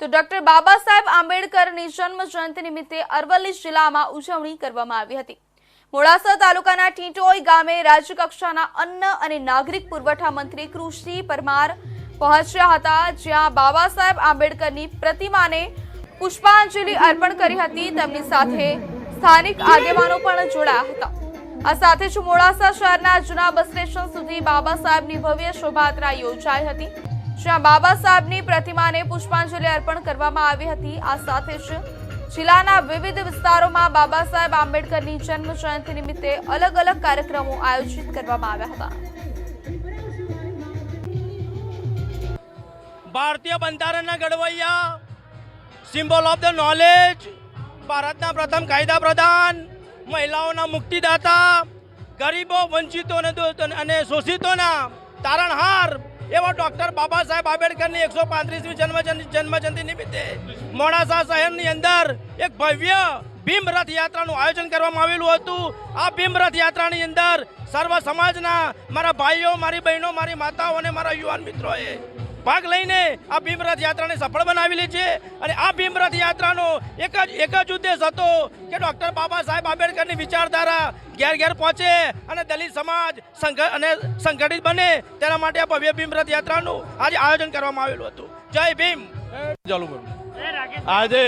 તો ડોક્ટર બાબા સાહેબ આંબેડકરની જન્મ જયંતિ નિમિત્તે અરવલ્લી જિલ્લામાં ઉજવણી કરવામાં આવી હતી. મોડાસા તાલુકાના ટીંટોઈ ગામે રાજ્યકક્ષાના અન્ન અને નાગરિક પુરવઠા મંત્રી કૃષિ પરમાર પહોંચ્યા હતા, જ્યાં બાબા સાહેબ આંબેડકરની પ્રતિમાને પુષ્પાંજલિ અર્પણ કરી હતી. તેમની સાથે સ્થાનિક આગેવાનો પણ જોડાયા હતા. આ સાથે જ મોડાસા શહેરના જૂના બસ સ્ટેશન સુધી બાબા સાહેબની ભવ્ય શોભાયાત્રા યોજાઈ હતી. જ્યાં બાબા સાહેબની પ્રતિમાને પુષ્પાંજલિ અર્પણ કરવામાં આવી હતી. આ સાથે જ જિલ્લાના વિવિધ વિસ્તારોમાં બાબા સાહેબ આંબેડકરની જન્મ જયંતિ નિમિત્તે અલગ અલગ કાર્યક્રમો આયોજિત કરવામાં આવ્યા હતા. ભારતીય બંધારણના ઘડવૈયા સિમ્બોલ ઓફ ધ નોલેજ ભારતના પ્રથમ કાયદા પ્રધાન, મહિલાઓના મુક્તિદાતા, ગરીબો વંચિતો અને શોષિતોના તારણહાર એવા ડોક્ટર બાબા સાહેબ આંબેડકરની એકસો પાંત્રીસમી જન્મ જન્મજયંતિ નિમિત્તે મોડાસા શહેરની અંદર એક ભવ્ય ભીમ રથ યાત્રાનું આયોજન કરવામાં આવેલું હતું. આ ભીમ રથ યાત્રાની અંદર સર્વ સમાજના મારા ભાઈઓ, મારી બહેનો, મારી માતાઓ અને મારા યુવાન મિત્રોએ ભાગ લઈને આ ભીમરથ યાત્રાને સફળ બનાવેલી છે. અને આ ભીમરથ યાત્રાનો એક જ એક જ ઉદ્દેશ હતો કે ડૉક્ટર બાબા સાહેબ આંબેડકરની વિચારધારા ઘેર ઘેર પહોંચે અને દલિત સમાજ સંઘ, અને સંગઠિત બને. તેના માટે આ ભવ્ય ભીમરથ યાત્રાનું આજે આયોજન કરવામાં આવેલું હતું. જય ભીમ! આજે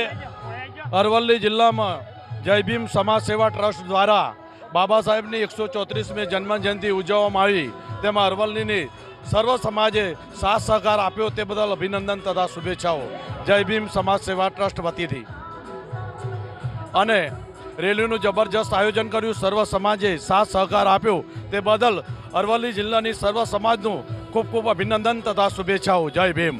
અરવલ્લી જિલ્લામાં જય ભીમ સમાજ સેવા ટ્રસ્ટ દ્વારા બાબા સાહેબની એકસો ચોત્રીસમી જન્મ જયંતિ ઉજવવામાં આવી. તેમાં અરવલ્લીની સર્વ સમાજે સાથ સહકાર આપ્યો તે બદલ અભિનંદન તથા શુભેચ્છાઓ. જય ભીમ સમાજ સેવા ટ્રસ્ટ વતીથી. અને રેલીનું જબરજસ્ત આયોજન કર્યું. સર્વ સમાજે સાથ સહકાર આપ્યો તે બદલ અરવલ્લી જિલ્લાની સર્વ સમાજનું ખૂબ ખૂબ અભિનંદન તથા શુભેચ્છાઓ. જય ભીમ.